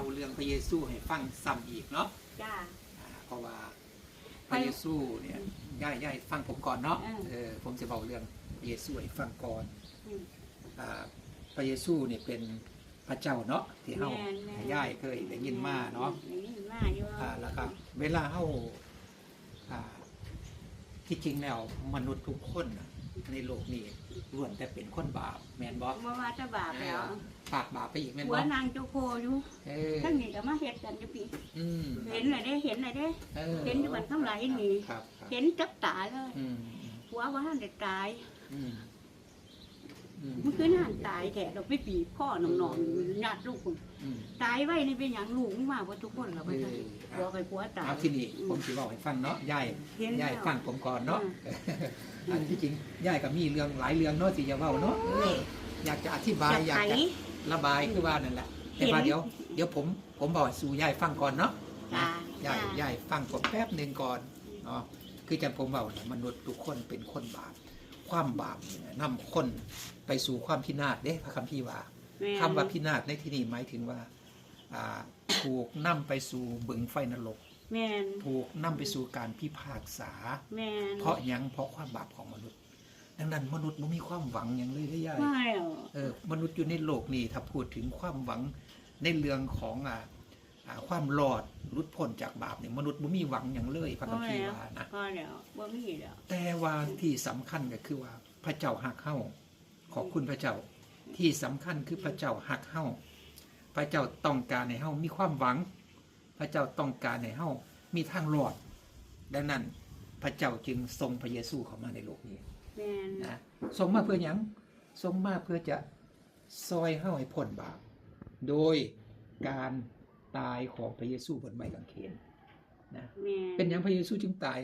เราเรื่องพระเยซูให้ฟังซ้ำอีกเนาะจ้าอ่าเพราะว่าพระเยซูเนี่ยย่ายย่ายฟังผมก่อนเนาะเออเออผมจะบอกเรื่องพระเยซูให้ฟังก่อนอืม อ่าพระเยซูเนี่ยเป็นพระเจ้าเนาะที่เฮาแม่นแม่น ย่ายเคยได้ยินมาเนาะ ได้ยินมาอยู่อ่าแล้วก็เวลาเฮาอ่าที่จริงแล้วมนุษย์ทุกคนน่ะ ในโลกนี้ล้วนแต่เป็นคนบาปแม่นบ่บ่ว่าจะบาปแล้วปากบาปไปอีกแม่นหัวบ่นางเจ้าโคอยู่เออทั้งนี้ก็มาเฮ็ดกันอยู่พี่อืมเห็นเลยเด้เห็นเลยเด้ ออเห็นอยู่บัดข้างหลังนี่ ครับครับเห็นจับตาเลยอืมหัวว่าท่านได้ตาย อืมอื มมันคือน่านตายแท้ดอกไปปีพ่อน้องๆญาติลูกผมอืมตายไว้นี่เป็นหยังลูกมึงมาบ่ทุกคนล่ะบ่เอซั่นอหัวไปผัวตายเอาที่นี่ผมสิบอกให้ฟังเนาะยายเห็นยายแล้วฟังผมก่อนเนาะอืมอันที่จริงยายก็มีเรื่องหลายเรื่องเนาะสิจะเว้าเนาะเอออยากจะอธิบายอยากไปจะระบายคือว่านั่นแหละแต่ว่าเห็นเดี๋ยวเดี๋ยวผมผมบอกให้สู่ยายฟังก่อนเนาะจ้ายายยายฟังผมแป๊บหนึ่งก่อนเนาะคือจังผมเว่าน่ะมนุษย์ทุกคนเป็นคนบาป ความบาปเนี่ยนำคนไปสู่ความพินาศเด้พระคัมภีร์ว่าแม่นคำว่าพินาศในที่นี้หมายถึงว่าอ่าถูกนำไปสู่บึงไฟนรกแม่นถูกนำไปสู่การพิพากษาแม่นเพราะหยังเพราะความบาปของมนุษย์ ดังนั้นมนุษย์มันมีความหวังอย่างเลยได้ยายมาแล้วเออมนุษย์อยู่ในโลกนี้ถ้าพูดถึงความหวังในเรื่องของอ่าอ่า ความรอดหลุดพ้นจากบาปเนี่ยมนุษย์บ่มีหวังอย่างเลยพระคัมภีร์ว่านะพอแล้วบ่มีแล้วแต่ว่าที่สำคัญก็คือว่าพระเจ้าหักเฮาขอบคุณพระเจ้าที่สำคัญคือพระเจ้าหักเฮาพระเจ้าต้องการให้เฮามีความหวัง พระเจ้าต้องการให้เฮามีทางรอด ดังนั้นพระเจ้าจึงทรงพระเยซูเข้ามาในโลกนี้แม่นนะทรงมาเพื่อหยังทรงมาเพื่อจะซอยเฮาให้พ้นบาปโดยการ ตายของพระเยซูบนไม้กางเขนนะแม่นเป็นหยังพระเยซูจึงตาย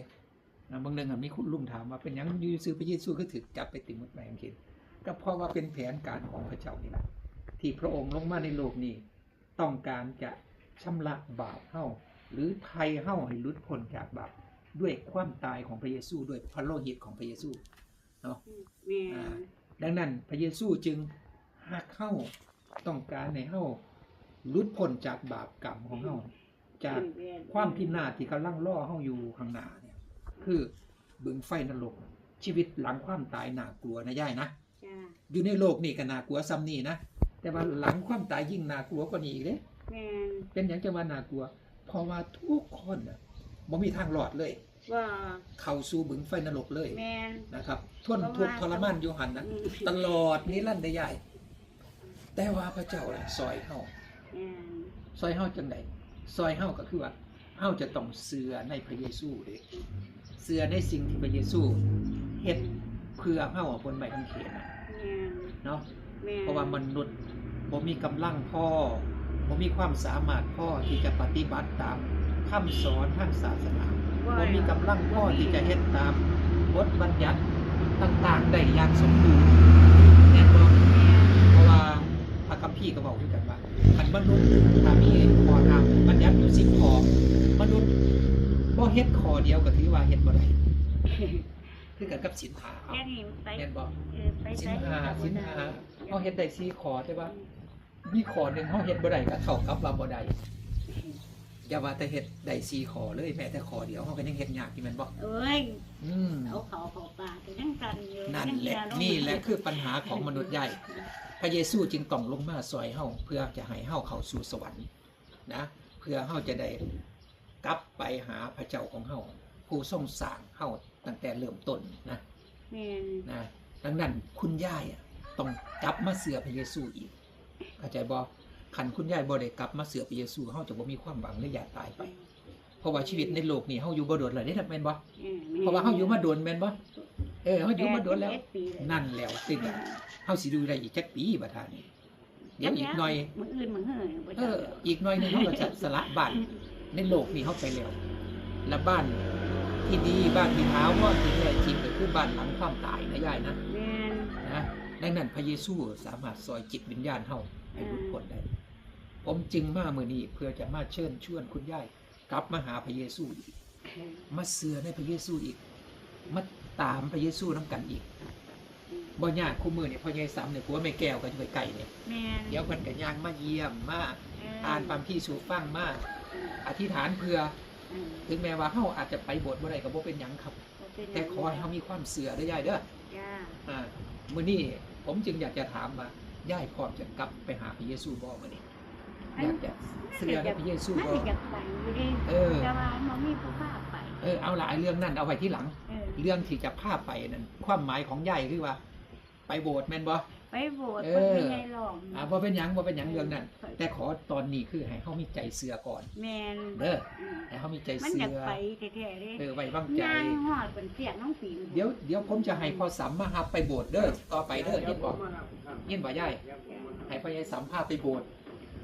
นะบางเรื่องอะมีคุณลุงถามว่าเป็นหยังอยูซื้อพระเยซูก็ถึกจับไปติดมดแมงเข็นก็เพราะว่าเป็นแผนการของพระเจ้านี่แหละที่พระองค์ลงมาในโลกนี้ ต้องการจะชำระบาปเฮาหรือไทยเฮาให้หลุดพ้นจากบาปด้วยความตายของพระเยซูด้วยพระโลหิตของพระเยซูแม่นดังนั้นพระเยซูจึงหักเฮาต้องการให้เฮา หลุดพ้นจากบาปกรรมของเฮาจากแม่นความพินาศที่กำลังล่อเฮาอยู่ข้างหน้าเนี่ย คือบึงไฟนรกชีวิตหลังความตายน่ากลัวนะย่ายนะจ้าอยู่ในโลกนี่ก็น่ากลัวซ้ำนี่นะแต่ว่าหลังความตายยิ่งน่ากลัวกว่านี้อีกเด้แม่นเป็นอย่างจะว่าน่ากลัว เพราะว่าทุกคนน่ะบ่มีทางรอดเลยว่าเข้าสู่บึงไฟนรกเลยแม่นนะครับทนทุกข์ทรมานอยู่หันนะอืมตลอดนิรันดร์ได้ย่ายแต่ว่าพระเจ้าน่ะซอยเฮาแม่น ซอยเฮาจังไดซอยเฮาก็คือว่าเฮาจะต้องเชื่อในพระเยซูเด้เชื่อในสิ่งที่พระเยซูเฮ็ดเพื่อเฮาบนไม้กางเขนน่ะแม่นเนาะแม่นเพราะว่ามนุษย์บ่มีกำลังพอบ่มีความสามารถพอที่จะปฏิบัติตามคำสอนทางศาสนาบ่มีกำลังพอที่จะเฮ็ดตามบทบัญญัติต่างๆได้อย่างสมบูรณ์แน่นบ่เพราะว่า พระคัมภีร์ก็บอกด้วยกันว่าอันมนุษย์ถ้ามีข้อห้ามบัญญัติอยู่สิบข้อมนุษย์บ่เฮ็ดข้อเดียวก็ถือว่าเฮ็ดบ่ได้คือกันกับศีลห้าเอาแค่นี้ไปแม่นบ่เออไปศีใช้ลห้าศีลห้าเฮาเฮ็ดได้สี่ข้อแต่ว่ามีข้อหนึงเฮาเฮ็ดบ่ได้ก็เท่ากับว่าบ่ได้ อย่าว่าแต่เฮ็ดได้สี่ข้อเลยแม้แต่ข้อเดียวเฮาก็ยังเฮ็ดยากอยู่แม่นบ่เอ้ยอืมเอาเขาเขาปากไปนั่งกันอยู่นั่นแหละนี่แหละคือปัญหาของมนุษย์ใหญ่พระเยซูจึงต้องลงมาซอยเฮาเพื่อจะให้เฮาเข้าสู่สวรรค์นะ เพื่อเฮาจะได้กลับไปหาพระเจ้าของเฮาผู้ทรงสร้างเฮาตั้งแต่เริ่มต้นนะ แม่นนะดังนั้นคุณยายอะต้องกลับมาเสือพระเยซูอีกเข้าใจบ่ คันคุณยายบ่ได้กลับมาเสือพระเยซูเฮาจะบ่มีความหวังและอยากตายไป เพราะว่าชีวิตในโลกนี้เฮาอยู่บ่โดนเลยเด้แม่นบ่เพราะว่าเฮาอยู่มาโดนแม่นบ่เออเฮาอยู่มาโดนแล้ว นั่นแล้วตึงอะเฮาสิดูได้อีกจักปีบัดทานี้เดี๋ยวอีกหน่อยมืออื่นมือเหื่อยบ่เอจักออีกหน่อยหนึงเขาก็จะสละบ้านในโลกนี้เขาไปแล้วและบ้านที่ดีบ้านที่เท้าว่าที่แท้จริงก็คือบ้านหลังความตายนะยายนะแม่นนะดังนั้นพระเยซูสามารถซอยจิตวิญญาณเฮาให้หลุดพ้นได้ ผมจึงมาเมื่อนี้เพื่อจะมาเชิญชวนคุณยายกลับมาหาพระเยซูอีก มาเสือในพระเยซูอีก มาตามพระเยซูน้ำกันอีกบ่ยากคู่มือเนี่ยพ่อใหญ่ซ้ำเนี่ยผัวแม่แก้วก็อยู่ไกลๆเนี่ยแม่นเดี๋ยวเพิ่นก็ย่างมาเยี่ยมมาเอออ่านความพี่สู่ฟังมาอธิษฐานเพื่ออืมถึงแม้ว่าเฮาอาจจะไปโบสถ์บ่ได้ก็บ่เป็นหยังครับบ่เป็นหยังแต่ขอให้เฮามีความเสื่อเด้อยายเด้อจ้าอ่ามื้อนี้ผมจึงอยากจะถามว่ายายพร้อมจะกลับไปหาพระเยซูบ่มื้อนี้ อยากจะเสื่อในพระเยซูมันบ่ก็อยากไปอยู่เดิเออแต่ว่ามันมีผู้พาไป เออเอาละไอ้เรื่องนั้นเอาไว้ที่หลังเออเรื่องที่จะพาไปนั่นความหมายของยายคือว่า ไปโบสถ์แม่นบ่ไปโบสถ์เอเพิ่นอไม่ได้หลอกอ่าบ่เป็นหยังบ่เป็นหยังเรื่องนั้น แต่ขอตอนนี้คือให้เฮามีใจเสือก่อน แม่นเด้ออืมให้เฮามีใจมันเสือยากอไปแท้ๆเด้เออไว้วางใจย่างฮอดเป็นเสียงน้องปีนเดี๋ยวเดี๋ยวผมจะให้พ่อสามมาหาไปโบสถ์เด้อต่อไปเด้อยินบ่ยินบ่ยายให้พ่อยายสามพาไปโบสถ์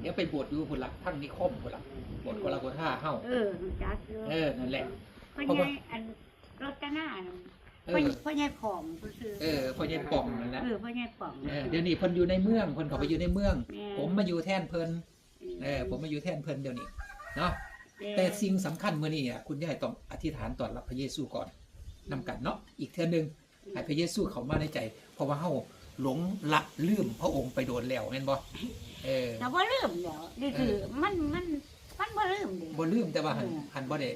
เดี๋ยวไปโบสถ์ดูพุ่นละทั้งนิคมพุ่นละโบสถ์กลาโกธาเฮาเออจักอยู่เออนั่นแหละพ่อเพราะใหว่าญ่อันรถกระหน้าน่ะเอพ่ออพ่อใหญ่ผอมซื่อๆเออพ่อยายป่องนั่นแหละเออพ่อใหญ่ผอมเออเดี๋ยวนี้เพิ่นอยู่ในเมืองเพิ่นเข้าไปอยู่ในเมืองแม่ผมมาอยู่แทนเพิ่นเออผมมาอยู่แทนเพิ่นเดี๋ยวนี้เนาะแต่สิ่งสำคัญเมื่อนี้อะคุณยายต้องอธิษฐานต่อรับพระเยซูก่อนนำกันเนาะอีกเทื่อหนึงให้พระเยซูเข้ามาในใจ เพราะว่าเฮาหลงละลืมพระองค์ไปโดนแล้วแม่นบ่ เออแต่ว่าลืมแล้วนี่คือมันมันมันบ่ลืมเด้บ่ลืมแต่ว่าหันเออหันบ่ได้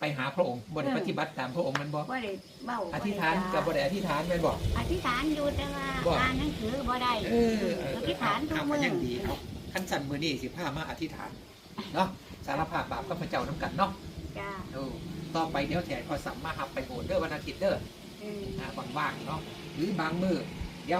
ไปหาพระองค์บ่ได้เออปฏิบัติตามพระองค์แมันบ่บ่ได้เบ้าอธิษฐานก็บ่ได้อธิษฐานแม่นบ่อธิษฐานอยู่แต่ว่าบ่อ่านหนังสือบ่ได้เออเอออธิษฐานทุกเอามื้ก็อยังดีเอาคันสั่นมื้อนี้สิพามาอธิษฐานเนาะสารภาพบาปกับพระเจ้านํกันเนาะจ้าโอ้ต่อไปเดี๋ยวแถพอสัมมาหับไปโบสถ์เด้อวันอาทิตย์เด้อเอออ่าว่างๆเนาะหรือบางมือ